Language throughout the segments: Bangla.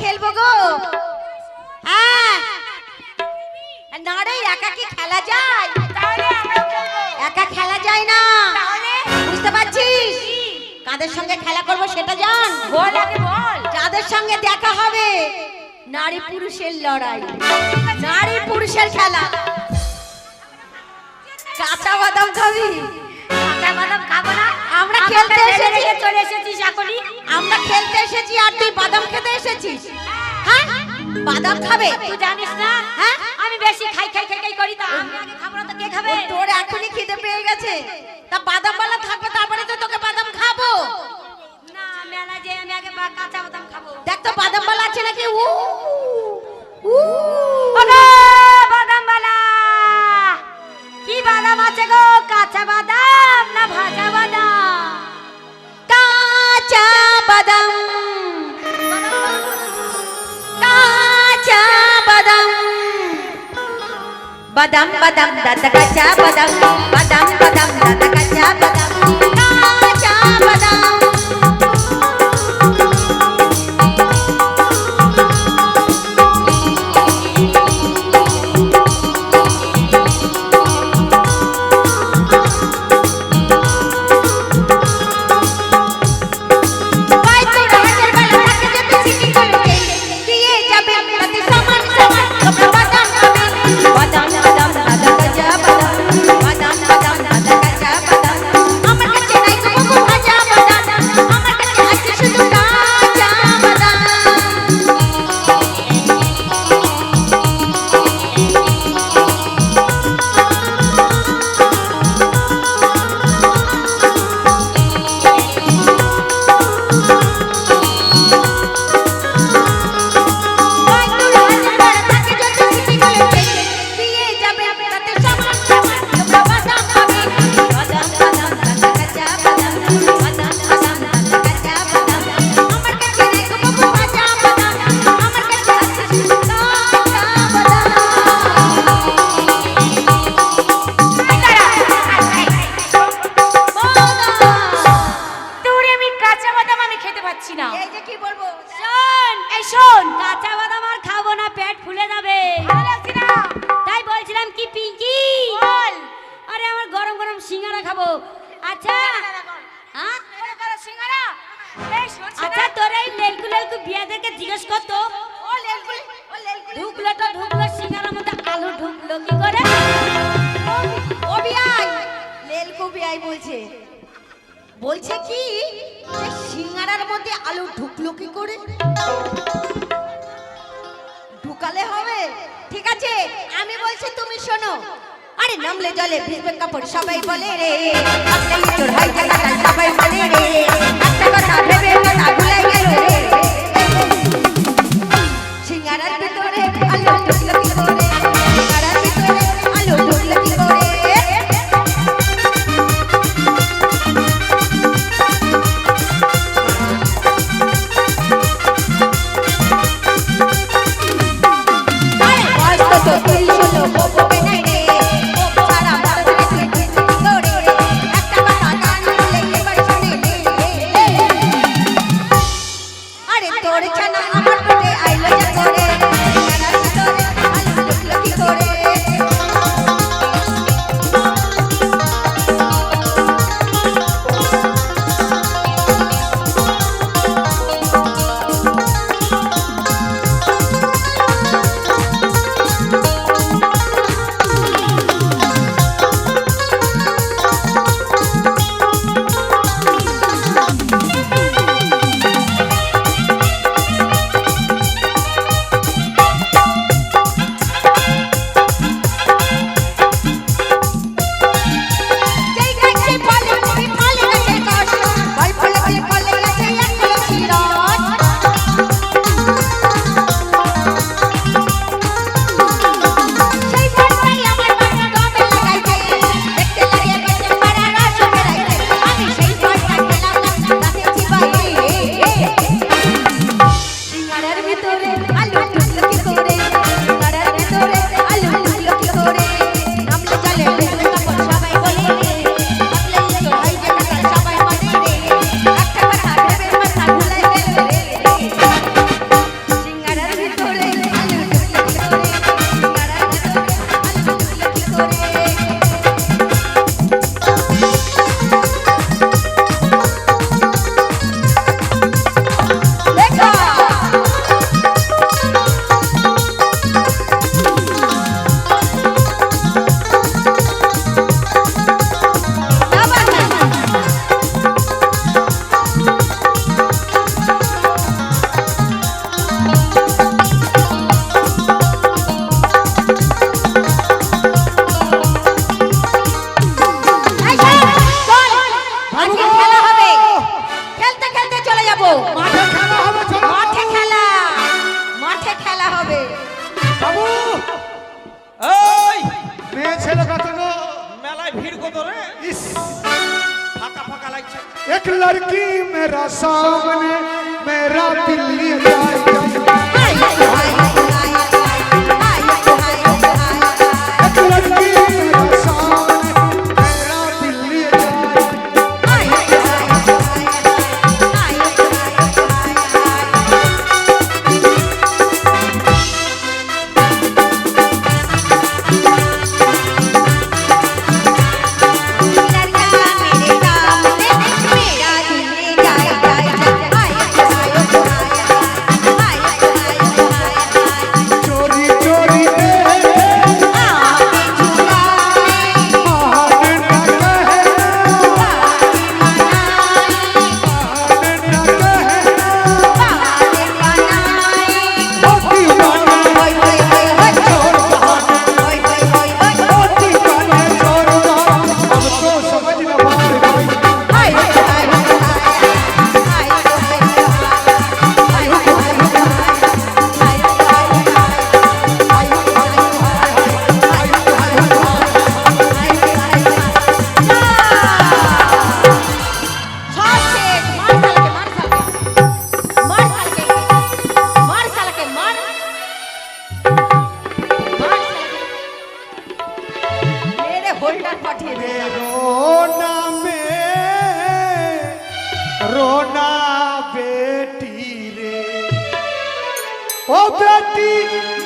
খেলব গো। হ্যাঁ। না রে একা কি খেলা যায়? একা খেলা যায় না। বুঝতে পারছিস? কাদের সঙ্গে খেলা করব সেটা জান। বল আগে বল। যাদের সঙ্গে দেখা হবে? নারী পুরুষের লড়াই। নারী পুরুষের খেলা। কাঁচা বাদাম খাবি? কাঁচা বাদাম খাব না। আমরা খেলতে এসেছি। চলে এসেছিস এখনই। আমরা খেলতে এসেছি আর তুই বাদাম এসেছিস? হ্যাঁ? বাদাম খাবে? তুই জানিস না? হ্যাঁ? আমি বেশি খাই খাই খাই খাই করি তা। আমি আগে খাব না তো কে খাবে? তোর এখনই খিদে পেয়ে গেছে। তা বাদাম বালা থাকবে তারপরে তো তোকে বাদাম খাব। না মেলা যে আমি আগে কাঁচা বাদাম বাদাম দাদা কাঁচা বাদাম বাদাম বাদাম দাদা কাঁচা বাদাম কাঁচা বাদাম জিজ্ঞেস করতো ঢুকলো তো, ঢুকলো সিঙ্গারার মধ্যে আলু ঢুকলো, কি করে? বলছে কি সিঙ্গারার মধ্যে আলু ঢুকলো কি করে? ঢুকালে হবে, ঠিক আছে? আমি বলছি, তুমি শোনো। আরে নামলে জলে ভিজবে কাপড়, সবাই বলে রে। সবাই বলে রে। मेरा दिल ले হোল্ডার পাঠিয়ে দেবে রোনামে রোনা বেটি রে। ও বেটি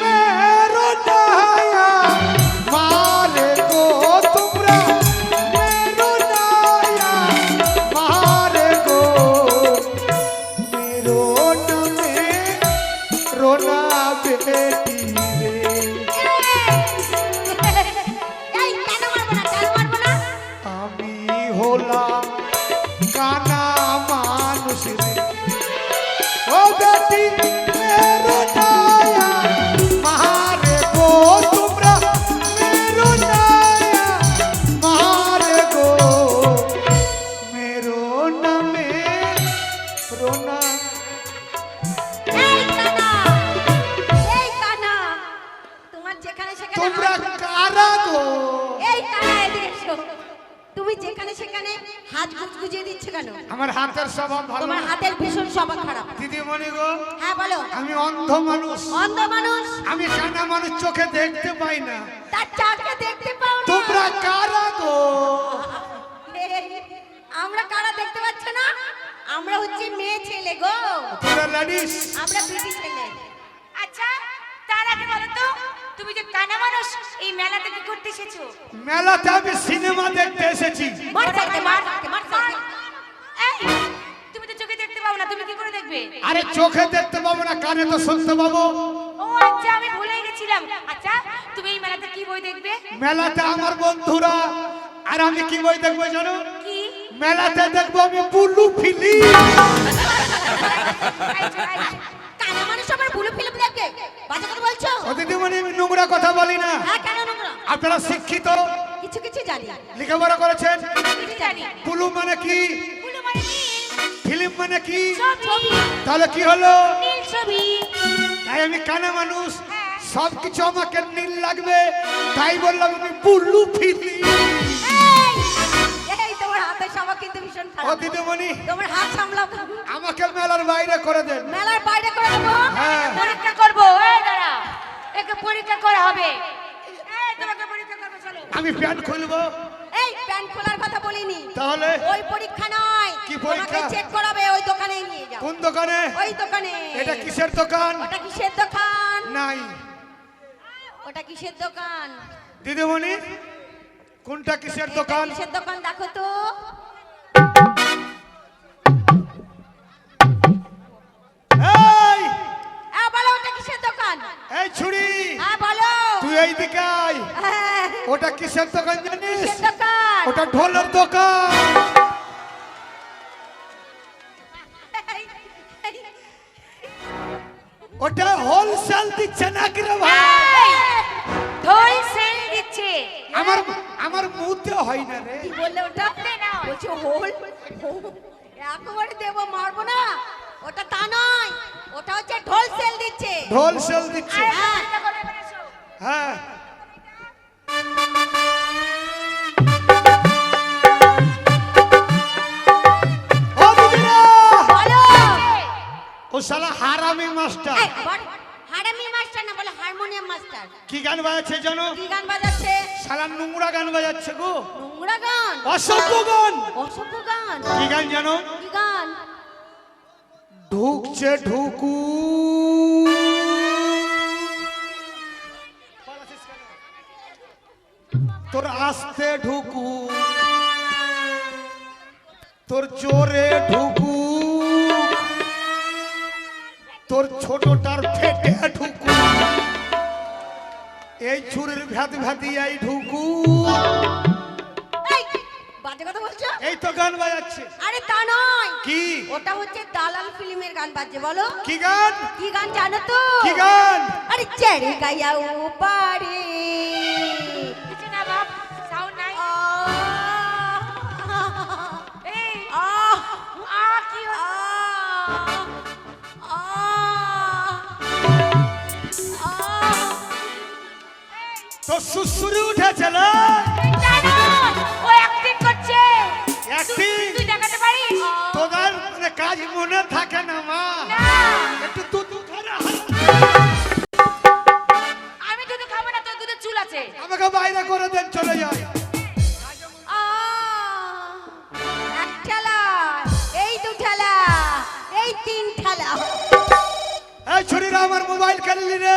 মেরো দায়া কেন? আমার হাতের স্বভাব ভালো তোমার হাতের ভীষণ স্বভাব খারাপ। দিদিমণি গো হ্যাঁ বলো। আমি অন্ধ মানুষ। অন্ধ মানুষ? আমি কানা মানুষ চোখে দেখতে পাই না। তার দেখতে পাও না। তোমরা কারা গো? আমরা কারা দেখতে পাচ্ছ না? আমরা হচ্ছে মেয়ে ছেলে গো। তোমরা লেডিস আমরা বিটি ছেলে। আচ্ছা তার আগে বলো তো তুমি যে কানা মানুষ এই মেলাতে কি করতে এসেছ? মেলাতে আমি সিনেমা দেখতে এসেছি। মার মার মার না তুমি কি করে দেখবে? আরে চোখে দেখতে পাবো না কানে তো শুনতে পাবো। ও আচ্ছা আমি ভুলে গেছিলাম। আচ্ছা তুমি এই মেলাতে কি বই দেখবে? মেলাতে আমার বন্ধুরা আর আমি কি বই দেখব জানো? কি? মেলাতে দেখব আমি কি হলো? তাই আমি কানা মানুষ। সব কিছু আমাকে নীল লাগবে। তাই বললাম আমি বুলু ফিলি এই এই তোমার ও দিদিমণি। হাত সামলাও আমাকে মেলার বাইরে করে দেন। মেলার বাইরে করে দেবো? হ্যাঁ। পরীক্ষা করব। এই দাঁড়া। একে পরীক্ষা করা হবে। এই তোমাকে পরীক্ষা করব চলো। আমি প্যান্ট খুলবো। এই প্যান্ট খোলার কথা বলিনি। তাহলে? ওই পরীক্ষা নয়। কি পরীক্ষা? চেক করাবে ওই দোকানে নিয়ে যাও। কোন দোকানে? ওই দোকানে। এটা কিসের দোকান? ওটা কিসের দোকান? নাই। ওটা কিসের দোকান? দিদিমণি কোনটা কিসের দোকান? কিসের দোকান দেখো তো। এই! হ্যাঁ বলো ওটা কিসের দোকান? এই ছুরি! হ্যাঁ বলো। তুই এই দিকে আয়। হ্যাঁ, ওটা কিসের দোকান জানিস ওটা ঢোলের দোকান ওটা হোলসেল দিচ্ছে নাকি রে ভাই এই, ঢোল সেল দিচ্ছে আমার আমার মুহূর্তে হয় না রে কি বললে ওটা না বলছে হোল একেবারে দেবো মারবো না ওটা তা নয় ওটা হচ্ছে ঢোল সেল দিচ্ছে ঢোল সেল দিচ্ছে হ্যাঁ। শালা হারামি মাস্টার। হারামি মাস্টার না বলে হারমোনিয়াম মাস্টার। কি গান বাজাচ্ছে জানো? কি গান বাজাচ্ছে? শালা নোংরা গান বাজাচ্ছে গো। নোংরা গান? অসভ্য গান। অসভ্য গান। কি গান জানো? কি গান? ঢুকছে ঢুকু। তোর আসতে ঢুকু। তোর জোরে ঢুকু। তোর ছোটটার ফেটে ঢুকু। এই ছুরির ভ্যাদ ভ্যাদিয়াই ঢুকু। এই বাজে কথা বলছো? এই তো গান বাজাচ্ছে। আরে তা নয়। কি? ওটা হচ্ছে দালাল ফিল্মের গান বাজছে বলো। কি গান? কি গান জানো তো? কি গান? আরে চেড়ে গায়া ও পারে কিছু না বাপ সাউন্ড নাই। এই আহ। আ কি হলো? তো সুসুরি উঠেছে না? জানো ও অ্যাক্টিং করছে। Acting? তুই- তুই দেখাতে পারিস? তোদের মানে কাজ মনে থাকে না মা। একটু তু তু খানা আমি দুধ খাব না তোর দুধের চুল আছে। আমাকে বাইরে করে দেন চলে যায় এই ছুরিরা আমার মোবাইল খেললি রে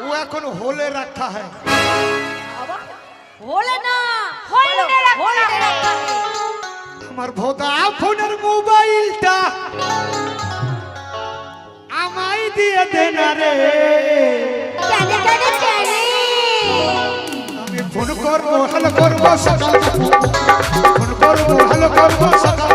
ও এখন হোলে রাখা হ্যাঁ। হোলে না হোলে হোলে আমার ভোদা ফোনের মোবাইলটা আমায় দিয়ে দেন রে। ফোন করব হ্যালো করব সকাল ফোন করব হ্যালো করব সকাল